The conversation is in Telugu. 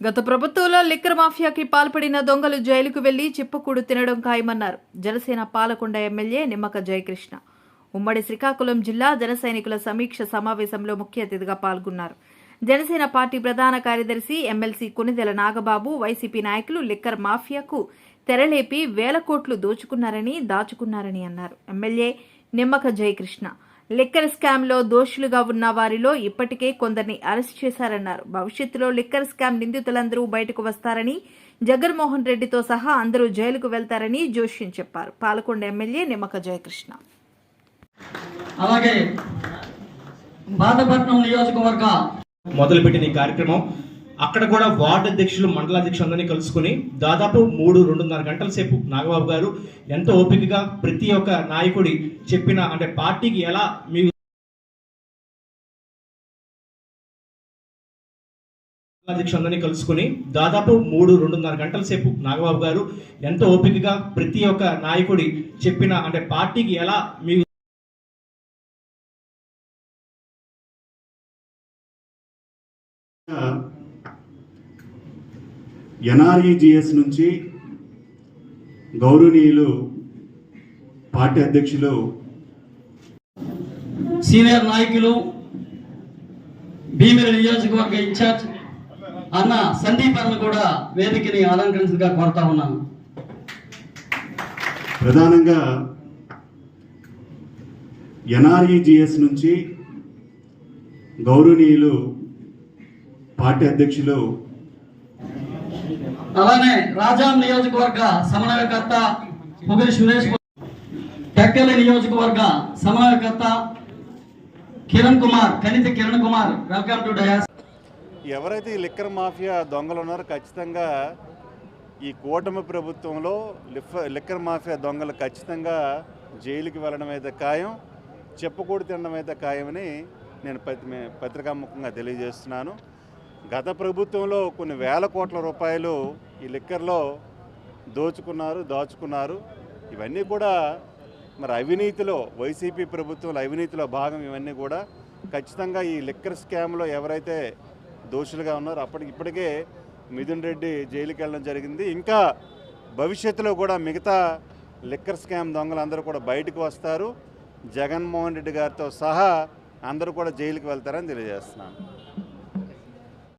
గత ప్రభుత్వంలో లిక్కర్ మాఫియాకి పాల్పడిన దొంగలు జైలుకు వెళ్ళి చిప్పకూడు తినడం ఖాయమన్నారు. జనసేన పాలకొండ ఎమ్మెల్యే నిమ్మక జయకృష్ణ. ఉమ్మడి శ్రీకాకుళం జిల్లా జనసైనికుల సమీక్ష సమావేశంలో ముఖ్య అతిథిగా పాల్గొన్నారు. జనసేన పార్టీ ప్రధాన కార్యదర్శి ఎమ్మెల్సీ కొనిదెల నాగబాబు వైసీపీ నాయకులు లిక్కర్ మాఫియాకు తెరలేపి వేల కోట్లు దోచుకున్నారని దాచుకున్నారని అన్నారు. ఎమ్మెల్యే నిమ్మక జయకృష్ణ. లిక్కర్ స్కామ్లో దోషులుగా ఉన్న వారిలో ఇప్పటికే కొందరిని అరెస్ట్ చేశారన్నారు. భవిష్యత్తులో లిక్కర్ స్కామ్ నిందితులందరూ బయటకు వస్తారని జగన్మోహన్ రెడ్డితో సహా అందరూ జైలుకు వెళ్తారని జోష్యం చెప్పారు. పాలకొండ ఎమ్మెల్యే నిమ్మక జయకృష్ణ. అలాగే బాధపట్నం నియోజకవర్గ మొదలుపెట్టిన ఈ కార్యక్రమం అక్కడ కూడా వార్డు అధ్యక్షులు మండలాధ్యక్షులు అందరినీ కలుసుకుని దాదాపు మూడు రెండున్నర గంటల సేపు నాగబాబు గారు ఎంతో ఓపికగా ప్రతి ఒక్క నాయకుడి చెప్పిన అంటే పార్టీకి ఎలా మీ అధ్యక్షులందరినీ కలుసుకుని దాదాపు మూడు రెండున్నర గంటల సేపు నాగబాబు గారు ఎంతో ఓపికగా ప్రతి ఒక్క నాయకుడి చెప్పిన అంటే పార్టీకి ఎలా మీ ఎన్ఆర్ఈజిఎస్ నుంచి గౌరవనీయులు పార్టీ అధ్యక్షులు సీనియర్ నాయకులు భీమిలి నియోజకవర్గ ఇన్ఛార్జ్ అన్న సందీప్ అన్న కూడా వేదికని అలంకరించగా కోరుతా ఉన్నాను. ప్రధానంగా ఎన్ఆర్ఈజిఎస్ నుంచి గౌరవనీయులు పార్టీ అధ్యక్షులు అలానే రాజాం నియోజకవర్గ సమన్వయకర్త పొగిరి సురేష్ టెక్కలి నియోజకవర్గ సమన్వయకర్త Kiran Kumar Kaniti Kiran Kumar welcome to dais. ఎవరైతే ఈ లిక్కర్ మాఫియా దొంగలు ఉన్నారో ఖచ్చితంగా ఈ కూటమి ప్రభుత్వంలో లిఫ్ లిక్కర్ మాఫియా దొంగలు ఖచ్చితంగా జైలుకి వెళ్ళడం అయితే ఖాయం చెప్పకూడదు తినడం అయితే ఖాయమని నేను పత్రికాముఖంగా తెలియజేస్తున్నాను. గత ప్రభుత్వంలో కొన్ని వేల కోట్ల రూపాయలు ఈ లిక్కర్లో దోచుకున్నారు దాచుకున్నారు. ఇవన్నీ కూడా మరి అవినీతిలో వైసీపీ ప్రభుత్వంలో అవినీతిలో భాగం ఇవన్నీ కూడా ఖచ్చితంగా ఈ లిక్కర్ స్కామ్లో ఎవరైతే దోషులుగా ఉన్నారో అప్పటికి ఇప్పటికే మిథున్ రెడ్డి జైలుకి వెళ్ళడం జరిగింది. ఇంకా భవిష్యత్తులో కూడా మిగతా లిక్కర్ స్కామ్ దొంగలందరూ కూడా బయటకు వస్తారు. జగన్మోహన్ రెడ్డి గారితో సహా అందరూ కూడా జైలుకి వెళ్తారని తెలియజేస్తున్నాను.